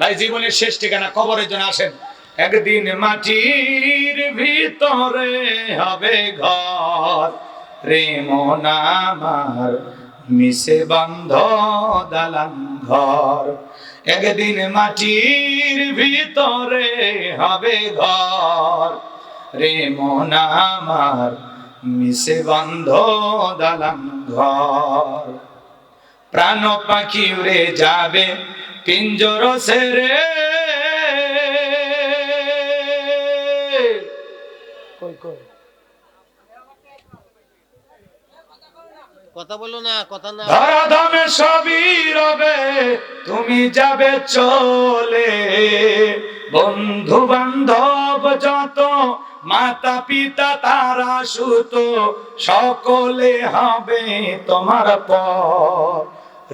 ভাই, জীবনের শেষ ঠিকানা কবরের জন্য আসেন। একদিন মাটির ভিতরে হবে ঘর। রে মন আমার মিশে বন্ধ দালান ঘর। একদিন মাটির ভিতরে হবে ঘর। রে মন আমার মিশে বন্ধ দালান ঘর। প্রাণ পাখি উড়ে যাবে পিঞ্জর সেরে। কই কই? কথা বলো না কথা না। ধরাধামে সবই রবে তুমি যাবে চলে। বন্ধু বান্ধব যত মাতা পিতা তারা সুত সকলে হবে তোমার পর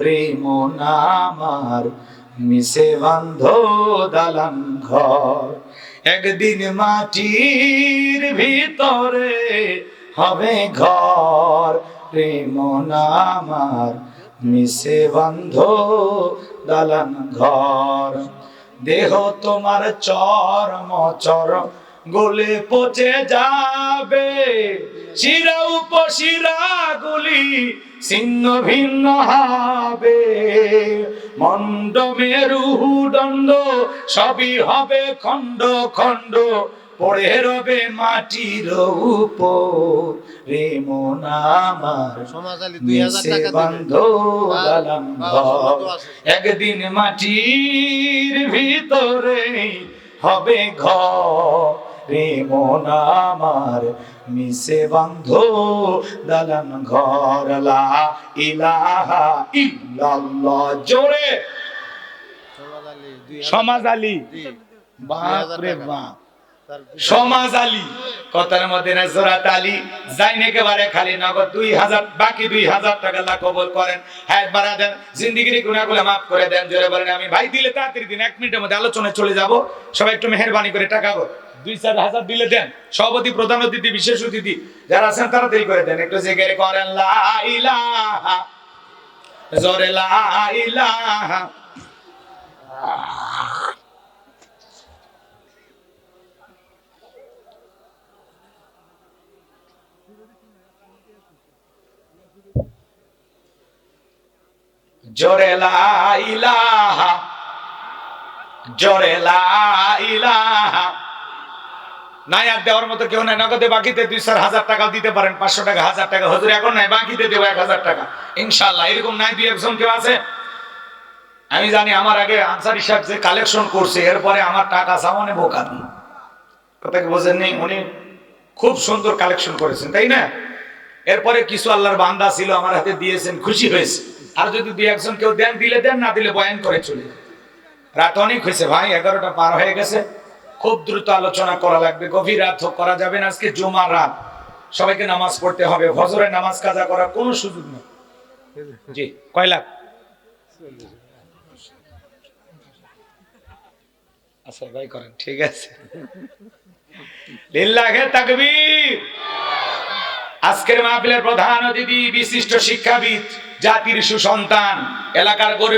রে মন আমার মিশে বান্ধ দালান ঘর। একদিন মাটির ভিতরে হবে ঘর। প্রেম আমার, মিশে বান্ধ দালান ঘর। দেহ তোমার চরম চরম গলে পচে যাবে। শিরা উপশিরা গুলি ছিন্ন ভিন্ন হবে। মন্ড দণ্ড সবই হবে খণ্ড খণ্ড। পড়ে রবে মাটির উপর। রে মন আমার বন্ধ একদিন মাটির ভিতরে হবে ঘর। মন আমার মিশে বন্ধ দালান ঘর লা ইলাহা ইল্লাল্লাহ। জোরে। সমাজ আলী বাপ রে বাপ। সমাজ আলী। কথার মধ্যে না জোরাত আলী। যাইন একেবারে খালি নগদ দুই হাজার বাকি দুই হাজার টাকা আল্লাহ কবল করেন। হ্যাঁ বাড়া দেন জিন্দিগির গুণাগুলো মাফ করে দেন। জোরে বলেন আমি। ভাই দিলে তাড়াতাড়ি দিন এক মিনিটের মধ্যে আলোচনায় চলে যাব। সবাই একটু মেহরবানি করে টাকা। দুই চার হাজার দিলে দেন। সভাপতি, প্রধান অতিথি, বিশেষ অতিথি যারা আছেন তাড়াতাড়ি করে দেন। একটু জেগে করেন, লা ইলাহা, জোরে লা জোরে লা ইলাহা, জোরে নাই আর দেওয়ার মতো কেউ নাই। নগদে বাকিতে দুই চার হাজার টাকা দিতে পারেন, পাঁচশো টাকা, হাজার টাকা। হজুর, এখন নাই, বাকিতে দেবো এক হাজার টাকা। ইনশাল্লাহ এরকম নাই, দুই একজন কেউ আছে? আমি জানি আমার আগে আনসারি সাহেব যে কালেকশন করছে, এরপরে আমার টাকা সামনে বোকা কথা কি বোঝেন নেই উনি খুব সুন্দর কালেকশন করেছেন, তাই না? এরপরে কিছু আল্লাহর বান্দা ছিল, আমার হাতে দিয়েছেন, খুশি হয়েছে। আর যদি দুই একজন কেউ দেন, দিলে দেন, না দিলে বয়ান করে চলে রাত অনেক হয়েছে ভাই, এগারোটা পার হয়ে গেছে। খুব দ্রুত আলোচনা করা লাগবে, গভীর রাত করা যাবে না। আজকে জুমার রাত। সবাইকে নামাজ পড়তে হবে। ফজরের নামাজ কাজা করার কোনো সুযোগ নেই। জি, কয় লাখ? আচ্ছা ভাই, করেন, ঠিক আছে। লিল্লাহে তাকবীর। আজকের মাহফিলের প্রধান অতিথি, বিশিষ্ট শিক্ষাবিদ, জাতির সুসন্তান, এলাকার গরিব